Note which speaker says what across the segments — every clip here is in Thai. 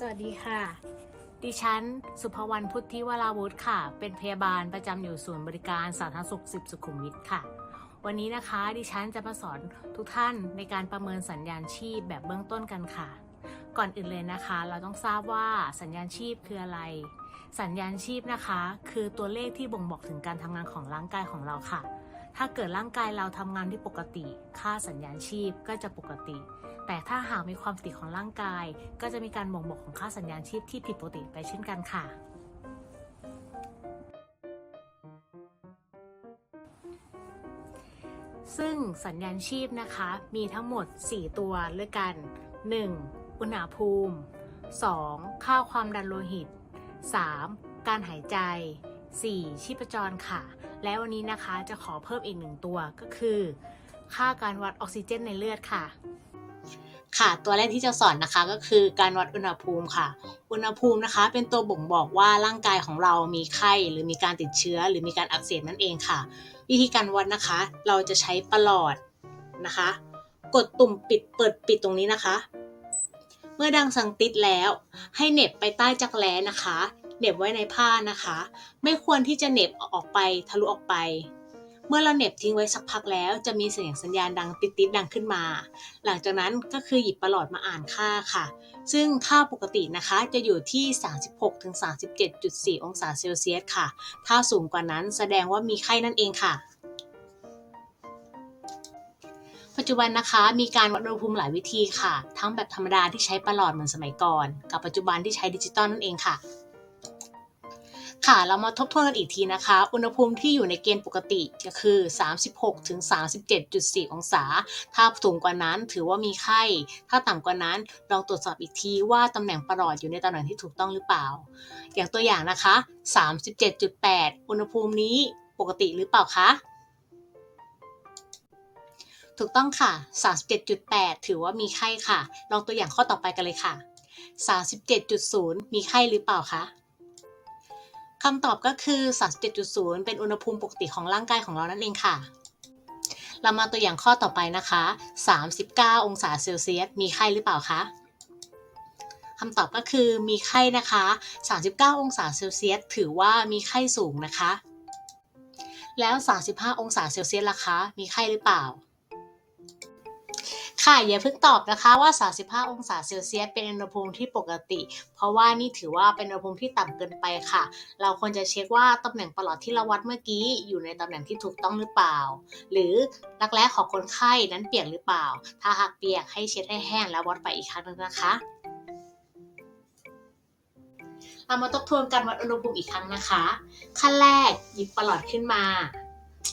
Speaker 1: สวัสดีค่ะ ดิฉัน สุภวรรณพุทธิวราวุธค่ะ เป็นพยาบาลประจำอยู่ศูนย์บริการสาธารณสุข 10 สุขุมวิทค่ะ วันนี้นะคะดิฉันจะมาสอนทุกท่านในการประเมินสัญญาณชีพแบบเบื้องต้นกันค่ะ ก่อนอื่นเลยนะคะ เราต้องทราบว่าสัญญาณชีพคืออะไร สัญญาณชีพนะคะ คือตัวเลขที่บ่งบอกถึงการทำงานของร่างกายของเราค่ะ ถ้าเกิดร่างกายเราทำงานที่ปกติ ค่าสัญญาณชีพก็จะปกติ แต่ถ้าหากมีความผิดปกติของร่างกาย ก็จะมีการบ่งบอกของค่าสัญญาณชีพที่ผิดปกติไปเช่นกันค่ะ ซึ่งสัญญาณชีพนะคะ มีทั้งหมด 4 ตัวด้วยกัน 1. อุณหภูมิ 2. ค่าความดันโลหิต 3. การหายใจ 4. ชีพจรค่ะ และวันนี้นะคะจะขอเพิ่มอีกหนึ่งตัวก็คือ ค่าการวัดออกซิเจนในเลือดค่ะ ค่ะ ตัวแรกที่จะสอนนะคะก็คือการวัดอุณหภูมิค่ะ อุณหภูมินะคะ เป็นตัวบ่งบอกว่าร่างกายของเรามีไข้หรือมีการติดเชื้อ หรือมีการอักเสบนั่นเองค่ะ วิธีการวัดนะคะ เราจะใช้ประหลอดนะคะ กดตุ่มปิดเปิดปิดตรงนี้นะคะ เมื่อดังสังติดแล้ว ให้เหน็บไปใต้จักแล้นะคะเหน็บไว้ในผ้านะคะ ไม่ควรที่จะเหน็บออกไปทะลุออกไป เมื่อเราเหน็บทิ้งไว้สักพักแล้ว จะมีเสียงสัญญาณดังติดติดๆดังขึ้นมา หลังจากนั้นก็คือหยิบประหลอดมาอ่านค่าค่ะ ซึ่งค่าปกตินะคะจะอยู่ที่ 36-37.4 องศาเซลเซียสค่ะ ถ้าสูงกว่านั้นแสดงว่ามีไข้นั่นเองค่ะปัจจุบันนะคะมีการวัดอุณหภูมิหลายวิธีค่ะ ทั้งแบบธรรมดาที่ใช้ประหลอดเหมือนสมัยก่อน กับปัจจุบันที่ใช้ดิจิตอลนั่นเองค่ะ ค่ะ เรามาทบทวนกันอีกทีนะคะ อุณหภูมิที่อยู่ในเกณฑ์ปกติก็คือ 36-37.4 องศา ถ้าสูงกว่านั้นถือว่ามีไข้ ถ้าต่ำกว่านั้นลองตรวจสอบอีกทีว่าตำแหน่งประหลอดอยู่ในตำแหน่งที่ถูกต้องหรือเปล่า อย่างตัวอย่างนะคะ 37.8 อุณหภูมินี้ปกติหรือเปล่าคะถูกต้องค่ะ 37.8 ถือว่ามีไข้ค่ะ ลองตัวอย่างข้อต่อไปกันเลยค่ะ 37.0 มีไข้หรือเปล่าคะ คำตอบก็คือ 37.0 เป็นอุณหภูมิปกติของร่างกายของเรานั่นเองค่ะ เรามาตัวอย่างข้อต่อไปนะคะ 39 องศาเซลเซียส มีไข้หรือเปล่าคะคำตอบก็คือมีไข้นะคะ 39 องศาเซลเซียส ถือว่ามีไข้สูงนะคะ แล้ว 35 องศาเซลเซียสล่ะคะ มีไข้หรือเปล่า ค่ะอย่าเพิ่งตอบนะคะว่า 35 องศาเซลเซียสเป็นอุณหภูมิที่ปกติ เพราะว่านี่ถือว่าเป็นอุณหภูมิที่ต่ำเกินไปค่ะ เราควรจะเช็คว่าตำแหน่งปลอดที่เราวัดเมื่อกี้อยู่ในตำแหน่งที่ถูกต้องหรือเปล่า หรือรักแร้ของคนไข้นั้นเปียกหรือเปล่า ถ้าหากเปียกให้เช็ดให้แห้งแล้ววัดไปอีกครั้งหนึงนะคะเรามาทบทวนการวัดอุณหภูมิอีกครั้งนะคะ ขั้นแรกหยิบปลอดขึ้นมา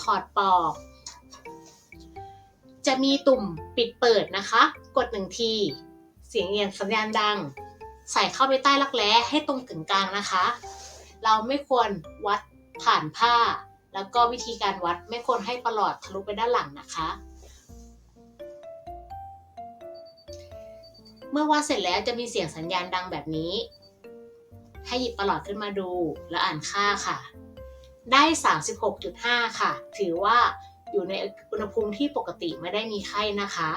Speaker 1: ถอดปลอก จะมีตุ่มปิดเปิดนะคะ กดหนึ่งที เสียงเงียนสัญญาณดัง ใส่เข้าไปใต้รักแร้ให้ตรงกึ่งกลางนะคะ เราไม่ควรวัดผ่านผ้า แล้วก็วิธีการวัดไม่ควรให้ประหลอดทะลุไปด้านหลังนะคะ เมื่อวัดเสร็จแล้วจะมีเสียงสัญญาณดังแบบนี้ ให้หยิบประหลอดขึ้นมาดู และอ่านค่าค่ะ ได้ 36.5 ค่ะ ถือว่า อยู่ในอุณหภูมิที่ปกติไม่ได้มีไข้นะคะ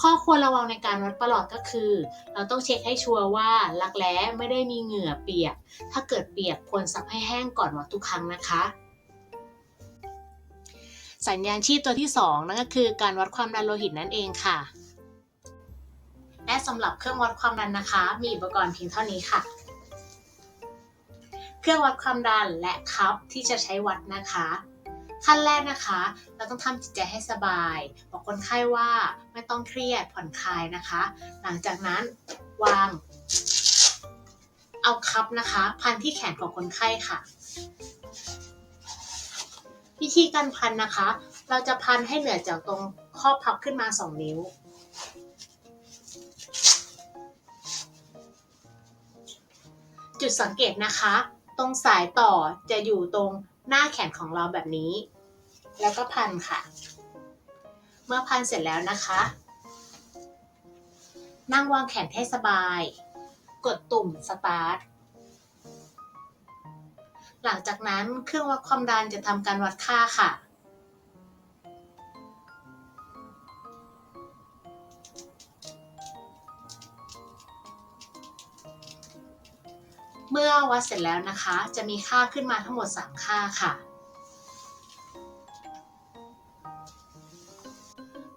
Speaker 1: ข้อควรระวังในการวัดประหลอดก็คือ เราต้องเช็คให้ชัวร์ว่ารักแร้ไม่ได้มีเหงื่อเปียก ถ้าเกิดเปียกควรซับให้แห้งก่อนวัดทุกครั้งนะคะสัญญาณชีพตัวที่ 2 นั่นก็คือการวัดความดันโลหิตนั่นเองค่ะ และสำหรับเครื่องวัดความดันนะคะ มีอุปกรณ์เพียงเท่านี้ค่ะ เครื่องวัดความดันและคัพที่จะใช้วัดนะคะ ขั้นแรกนะคะ เราต้องทำจิตใจให้สบาย บอกคนไข้ว่าไม่ต้องเครียดผ่อนคลายนะคะ หลังจากนั้นวาง เอาคัพนะคะ พันที่แขนของคนไข้ค่ะ วิธีการพันนะคะ เราจะพันให้เหนือจากตรงข้อพับขึ้นมา 2 นิ้วจุดสังเกตนะคะ ตรงสายต่อจะอยู่ตรง หน้าแขนของเราแบบนี้ แล้วก็พันค่ะ เมื่อพันเสร็จแล้วนะคะ นั่งวางแขนให้สบาย กดตุ่มสตาร์ทหลังจากนั้นเครื่องวัดความดันจะทำการวัดค่าค่ะ เมื่อวัดเสร็จแล้วนะคะ จะมีค่าขึ้นมาทั้งหมด 3 ค่าค่ะ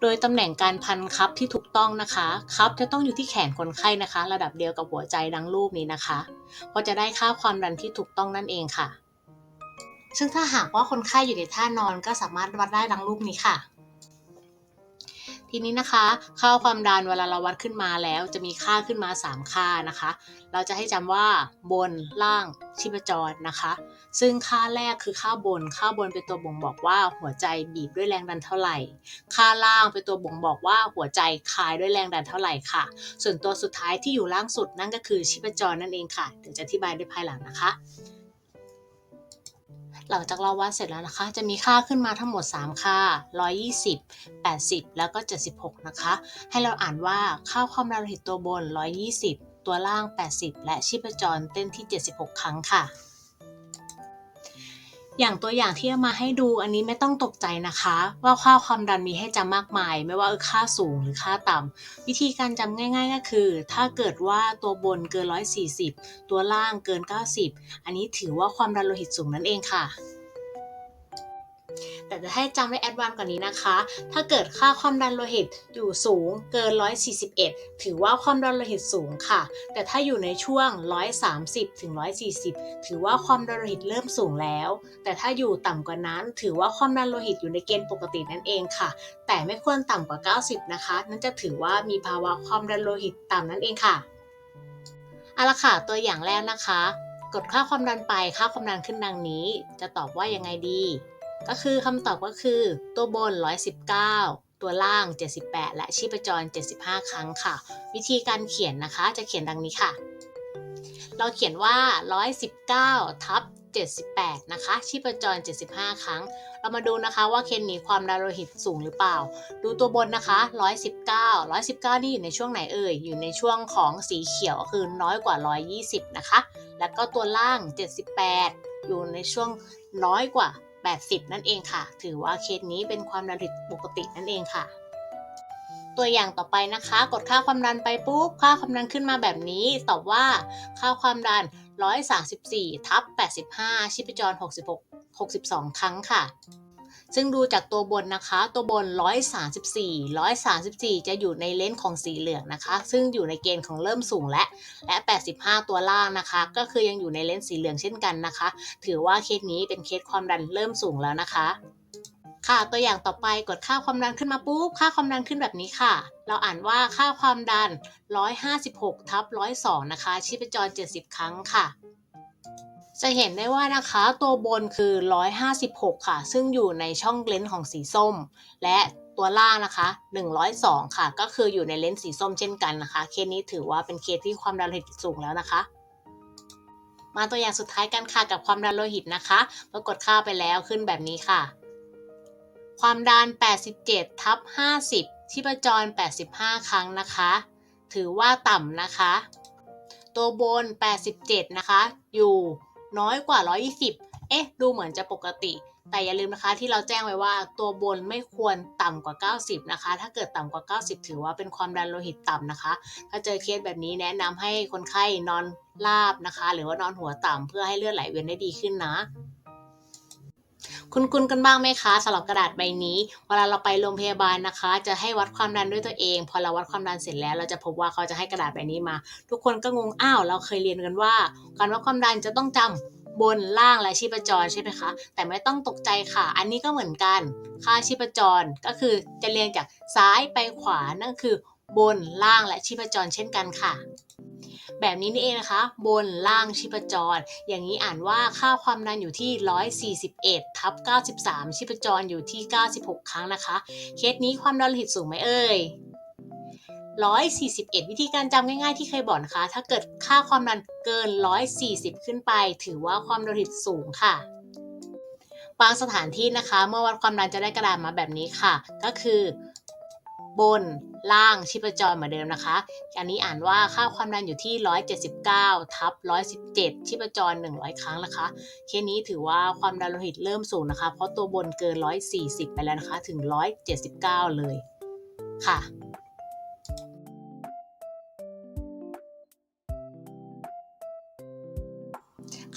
Speaker 1: โดยตำแหน่งการพันคับที่ถูกต้องนะคะคับจะต้องอยู่ที่แขนคนไข้นะคะ ระดับเดียวกับหัวใจดังรูปนี้นะคะก็จะได้ค่าความดันที่ถูกต้องนั่นเองค่ะ ซึ่งถ้าหากว่าคนไข้อยู่ในท่านอนก็สามารถวัดได้ดังรูปนี้ค่ะ ทีนี้นะคะค่าความดันเวลาเราวัดขึ้นมาแล้ว จะมีค่าขึ้นมา 3 ค่านะคะ เราจะให้จำว่าบนล่างชีพจรนะคะ ซึ่งค่าแรกคือค่าบน ค่าบนเป็นตัวบ่งบอกว่าหัวใจบีบด้วยแรงดันเท่าไหร่ ค่าล่างเป็นตัวบ่งบอกว่าหัวใจคลายด้วยแรงดันเท่าไหร่ค่ะ ส่วนตัวสุดท้ายที่อยู่ล่างสุดนั่นก็คือชีพจรนั่นเองค่ะ เดี๋ยวจะอธิบายในภายหลังนะคะ หลังจากเราวัดเสร็จแล้วนะคะ จะมีค่าขึ้นมาทั้งหมด 3 ค่า 120 80 แล้วก็ 76 นะคะ ให้เราอ่านว่าค่าความดันโลหิตตัวบน 120 ตัวล่าง 80 และชีพจรเต้นที่ 76 ครั้งค่ะ อย่างตัวอย่างที่เอามาให้ดูอันนี้ไม่ต้องตกใจนะคะ ว่าค่าความดันมีให้จำมากมาย ไม่ว่าค่าสูงหรือค่าต่ำวิธีการจำง่าย ๆ ก็คือ ถ้าเกิดว่าตัวบนเกิน 140 ตัวล่างเกิน 90 อันนี้ถือว่าความดันโลหิตสูงนั่นเองค่ะ แต่จะให้จำได้แอดวานกว่านี้นะคะ ถ้าเกิดค่าความดันโลหิตอยู่สูงเกิน 141 ถือว่าความดันโลหิตสูงค่ะ แต่ถ้าอยู่ในช่วง 130ถึง140 ถือว่าความดันโลหิตเริ่มสูงแล้ว แต่ถ้าอยู่ต่ำกว่านั้นถือว่าความดันโลหิตอยู่ในเกณฑ์ปกตินั่นเองค่ะ แต่ไม่ควรต่ำกว่า 90 นะคะ นั่นจะถือว่ามีภาวะความดันโลหิตต่ำนั่นเองค่ะเอาละค่ะตัวอย่างแรกนะคะ กดค่าความดันไปค่าความดันขึ้นดังนี้ จะตอบว่ายังไงดี ก็คือคำตอบก็คือตัวบน 119 ตัวล่าง 78 และชีพจร 75 ครั้งค่ะ วิธีการเขียนนะคะจะเขียนดังนี้ค่ะ เราเขียนว่า 119 ทับ78 นะคะ ชีพจร 75 ครั้ง เรามาดูนะคะว่าเคนนี้ความดันโลหิตสูงหรือเปล่า ดูตัวบนนะคะ 119 119 นี่อยู่ในช่วงไหนเอ่ย อยู่ในช่วงของสีเขียวคือน้อยกว่า 120 นะคะ แล้วก็ตัวล่าง 78 อยู่ในช่วงน้อยกว่า 80 นั่นเองค่ะ ถือว่าเคสนี้เป็นความดันผิดปกตินั่นเองค่ะ ตัวอย่างต่อไปนะคะ กดค่าความดันไปปุ๊บ ค่าความดันขึ้นมาแบบนี้ ตอบว่า ค่าความดัน 134ทับ85 ชีพจร 66 62 ครั้งค่ะ ซึ่งดูจากตัวบนนะคะ ตัวบน 134 134 จะอยู่ในเลนส์ของสีเหลืองนะคะ ซึ่งอยู่ในเกณฑ์ของเริ่มสูงและ และ 85 ตัวล่างนะคะ ก็คือยังอยู่ในเลนส์สีเหลืองเช่นกันนะคะ ถือว่าเคสนี้เป็นเคสความดันเริ่มสูงแล้วนะคะ ค่ะ ตัวอย่างต่อไปกดค่าความดันขึ้นมาปุ๊บ ค่าความดันขึ้นแบบนี้ค่ะเราอ่านว่าค่าความดัน 156ทับ102 นะคะ ชีพจร 70 ครั้งค่ะ จะเห็นได้ว่านะคะตัวบนคือ 156 ค่ะ ซึ่งอยู่ในช่องเลนส์ของสีส้ม และตัวล่างนะคะ 102 ค่ะ ก็คืออยู่ในเลนส์สีส้มเช่นกันนะคะ เคสนี้ถือว่าเป็นเคสที่ความดันโลหิตสูงแล้วนะคะ มาตัวอย่างสุดท้ายกันค่ะกับความดันโลหิตนะคะ ปรากฏค่าไปแล้วขึ้นแบบนี้ค่ะ ความดัน 87 ทับ 50ชีพจร 85 ครั้งนะคะ ถือว่าต่ำนะคะ ตัวบน 87 นะคะ อยู่ น้อยกว่า 120 เอ๊ะ ดูเหมือนจะปกติ แต่อย่าลืมนะคะที่เราแจ้งไว้ว่าตัวบนไม่ควรต่ำกว่า 90 นะคะ ถ้าเกิดต่ำกว่า 90 ถือว่าเป็นความดันโลหิตต่ำนะคะ ถ้าเจอเคสแบบนี้แนะนำให้คนไข้นอนราบนะคะ หรือว่านอนหัวต่ำเพื่อให้เลือดไหลเวียนได้ดีขึ้นนะ คุณคุณกันบ้างไหมคะสำหรับกระดาษใบนี้ เวลาเราไปโรงพยาบาลนะคะ จะให้วัดความดันด้วยตัวเอง พอเราวัดความดันเสร็จแล้ว เราจะพบว่าเขาจะให้กระดาษใบนี้มา ทุกคนก็งงอ้าวเราเคยเรียนกันว่า การวัดความดันจะต้องจำบนล่างและชีพจรใช่ไหมคะ แต่ไม่ต้องตกใจค่ะ อันนี้ก็เหมือนกัน ค่าชีพจรก็คือจะเรียงจากซ้ายไปขวานั่นคือบนล่างและชีพจรเช่นกันค่ะ แบบนี้นี่เองนะคะ บนล่างชีพจร อย่างนี้อ่านว่าค่าความดันอยู่ที่ 141 ทับ 93 ชีพจรอยู่ที่ 96 ครั้งนะคะ เคสนี้ความดันโลหิตสูงไหมเอ่ย141 วิธีการจำง่ายๆที่เคยบอกนะคะ ถ้าเกิดค่าความดันเกิน 140 ขึ้นไป ถือว่าความดันโลหิตสูงค่ะบางสถานที่นะคะ เมื่อวัดความดันจะได้กระดาษมาแบบนี้ค่ะ ก็คือ บนล่างชีพจรเหมือนเดิมนะคะ อันนี้อ่านว่าค่าความดันอยู่ที่ 179 ทับ 117 ชีพจร 100 ครั้งนะคะ เคสนี้ถือว่าความดันโลหิตเริ่มสูงนะคะ เพราะตัวบนเกิน 140 ไปแล้วนะคะ ถึง 179 เลยค่ะ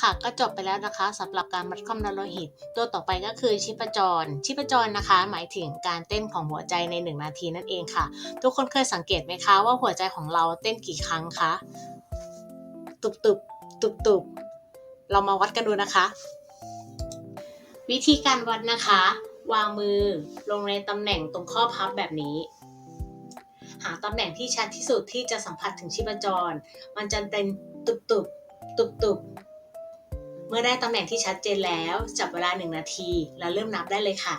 Speaker 1: ค่ะ ก็จบไปแล้วนะคะสำหรับการวัดความดันโลหิต ตัวต่อไปก็คือชีพจร ชีพจรนะคะ หมายถึงการเต้นของหัวใจใน 1 นาทีนั่นเองค่ะ ทุกคนเคยสังเกตไหมคะว่าหัวใจของเราเต้นกี่ครั้งคะตุบตุบตุบตุบเรามาวัดกันดูนะคะ วิธีการวัดนะคะ วางมือลงในตำแหน่งตรงข้อพับแบบนี้หาตำแหน่งที่ชัดที่สุดที่จะสัมผัสถึงชีพจร มันจะเป็นตุบตุบตุบตุบ มื่อได้ตำแหน่งที่ชัดเจนแล้ว จับเวลาหนึ่งนาที แล้วเริ่มนับได้เลยค่ะ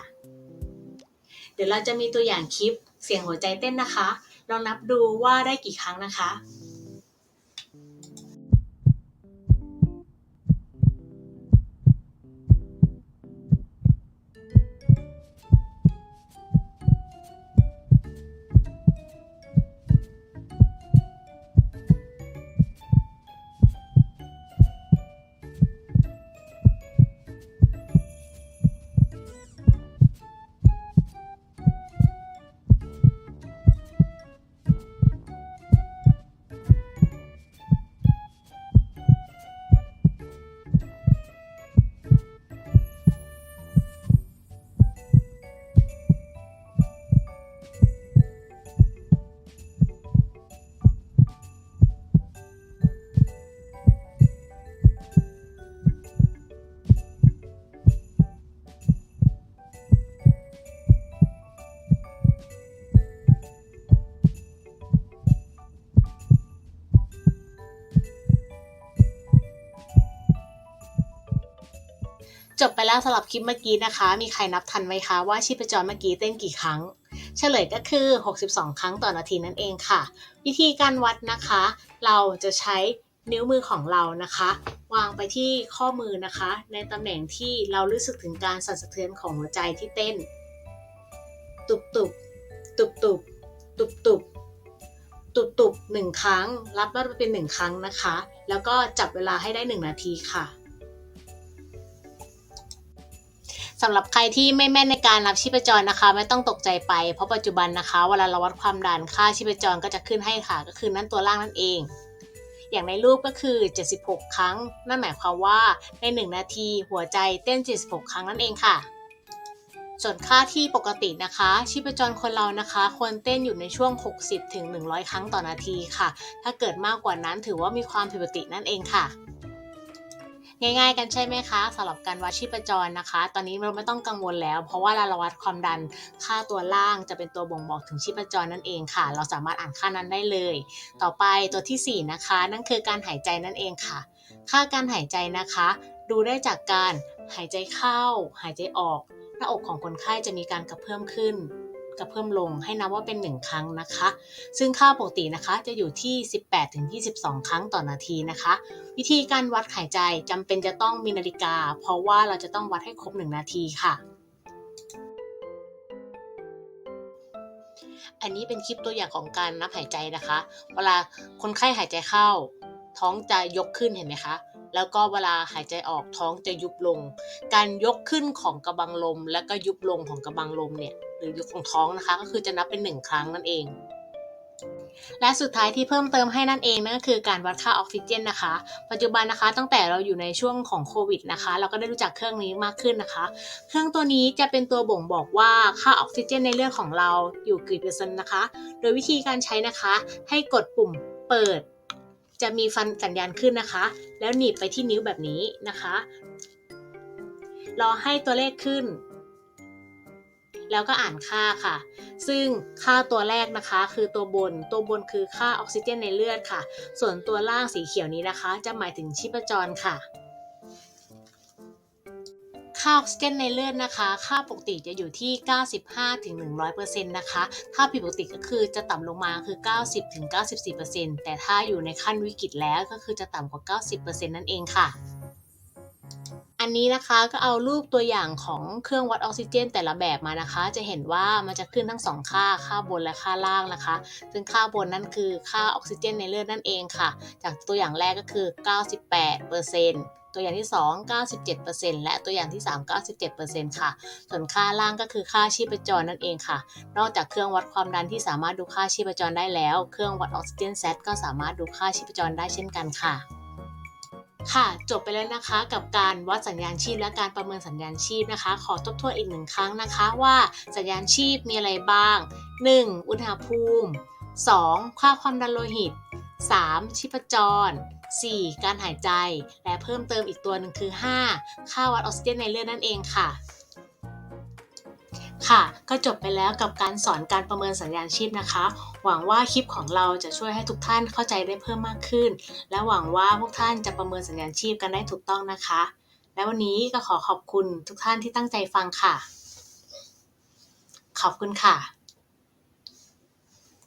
Speaker 1: เดี๋ยวเราจะมีตัวอย่างคลิปเสียงหัวใจเต้นนะคะ ลองนับดูว่าได้กี่ครั้งนะคะ จบไปแล้วสำหรับคลิปเมื่อกี้นะคะ มีใครนับทันไหมคะว่าชีพจรเมื่อกี้เต้นกี่ครั้ง เฉลยก็คือ 62 ครั้งต่อนาทีนั่นเองค่ะ วิธีการวัดนะคะ เราจะใช้นิ้วมือของเรานะคะ วางไปที่ข้อมือนะคะ ในตำแหน่งที่เรารู้สึกถึงการสั่นสะเทือนของหัวใจที่เต้น ตุบตุบตุบตุบตุบตุบตุบตุบหนึ่งครั้ง รับว่าเป็นหนึ่งครั้งนะคะ แล้วก็จับเวลาให้ได้หนึ่งนาทีค่ะ สำหรับใครที่ไม่แม่นในการนับชีพจรนะคะ ไม่ต้องตกใจไป เพราะปัจจุบันนะคะ เวลาเราวัดความดันค่าชีพจรก็จะขึ้นให้ค่ะ ก็คือนั่นตัวล่างนั่นเอง อย่างในรูปก็คือ 76 ครั้ง นั่นหมายความว่าใน 1 นาทีหัวใจเต้น 76 ครั้งนั่นเองค่ะ ส่วนค่าที่ปกตินะคะ ชีพจรคนเรานะคะ ควรเต้นอยู่ในช่วง 60ถึง100 ครั้งต่อนาทีค่ะ ถ้าเกิดมากกว่านั้นถือว่ามีความผิดปกตินั่นเองค่ะ ง่าย ๆ กันใช่ไหมคะสำหรับการวัดชีพจรนะคะ ตอนนี้เราไม่ต้องกังวลแล้ว เพราะว่าเราวัดความดันค่าตัวล่างจะเป็นตัวบ่งบอกถึงชีพจรนั่นเองค่ะ เราสามารถอ่านค่านั้นได้เลย ต่อไปตัวทีสี่4 นะคะ นั่นคือการหายใจนั่นเองค่ะ ค่าการหายใจนะคะ ดูได้จากการหายใจเข้า หายใจออก หน้าอกของคนไข้จะมีการกระเพิ่อมขึ้น กระเพิ่มลงให้นับว่าเป็น 1 ครั้งนะคะ ซึ่งค่าปกตินะคะจะอยู่ที่ 18-22 ครั้งต่อนาทีนะคะ วิธีการวัดหายใจจำเป็นจะต้องมีนาฬิกา เพราะว่าเราจะต้องวัดให้ครบ 1 นาทีค่ะอันนี้เป็นคลิปตัวอย่างของการนับหายใจนะคะ เวลาคนไข้หายใจเข้า ท้องจะยกขึ้นเห็นไหมคะ แล้วก็เวลาหายใจออกท้องจะยุบลง การยกขึ้นของกระบังลม และก็ยุบลงของกระบังลมเนี่ยหรือยกของท้องนะคะ ก็คือจะนับเป็นหนึ่งครั้งนั่นเองและสุดท้ายที่เพิ่มเติมให้นั่นเองนั่นก็คือการวัดค่าออกซิเจนนะคะ ปัจจุบันนะคะตั้งแต่เราอยู่ในช่วงของโควิดนะคะ เราก็ได้รู้จักเครื่องนี้มากขึ้นนะคะ เครื่องตัวนี้จะเป็นตัวบ่งบอกว่าค่าออกซิเจนในเลือดของเราอยู่กี่เปอร์เซ็นต์นะคะ โดยวิธีการใช้นะคะ ให้กดปุ่มเปิด จะมีฟันสัญญาณขึ้นนะคะ แล้วหนีบไปที่นิ้วแบบนี้นะคะ รอให้ตัวเลขขึ้น แล้วก็อ่านค่าค่ะ ซึ่งค่าตัวแรกนะคะคือตัวบน ตัวบนคือค่าออกซิเจนในเลือดค่ะ ส่วนตัวล่างสีเขียวนี้นะคะ จะหมายถึงชีพจรค่ะ ค่าออกซิเจนในเลือดนะคะ ค่าปกติจะอยู่ที่ 95-100%นะคะ ถ้าผิดปกติก็คือจะต่ำลงมาคือ 90-94%แต่ถ้าอยู่ในขั้นวิกฤตแล้วก็คือจะต่ำกว่า 90%นั่นเองค่ะอันนี้นะคะก็เอารูปตัวอย่างของเครื่องวัดออกซิเจน แต่ละแบบมานะคะ จะเห็นว่ามันจะขึ้นทั้งสองค่า ค่าบนและค่าล่างนะคะ ซึ่งค่าบนนั่นคือค่าออกซิเจนในเลือดนั่นเองค่ะ จากตัวอย่างแรกก็คือ 98% ตัวอย่างที่ 2 97%และตัวอย่างที่ 3 97%ค่ะ ส่วนค่าล่างก็คือค่าชีพจรนั่นเองค่ะ นอกจากเครื่องวัดความดันที่สามารถดูค่าชีพจรได้แล้ว เครื่องวัดออกซิเจนแซก็สามารถดูค่าชีพจรได้เช่นกันค่ะค่ะจบไปแล้วนะคะกับการวัดสัญญาณชีพและการประเมินสัญญาณชีพนะคะ ขอทบทวนอีกหนึ่งครั้งนะคะว่าสัญญาณชีพมีอะไรบ้าง 1. อุณหภูมิ 2. ค่าความดันโลหิต 3. ชีพจร 4. การหายใจ และเพิ่มเติมอีกตัวหนึ่งคือ 5. ค่าวัดออกซิเจนในเลือดนั่นเองค่ะ ค่ะ ก็จบไปแล้วกับการสอนการประเมินสัญญาณชีพนะคะ หวังว่าคลิปของเราจะช่วยให้ทุกท่านเข้าใจได้เพิ่มมากขึ้น และหวังว่าพวกท่านจะประเมินสัญญาณชีพกันได้ถูกต้องนะคะ และวันนี้ก็ขอขอบคุณทุกท่านที่ตั้งใจฟังค่ะ ขอบคุณค่ะ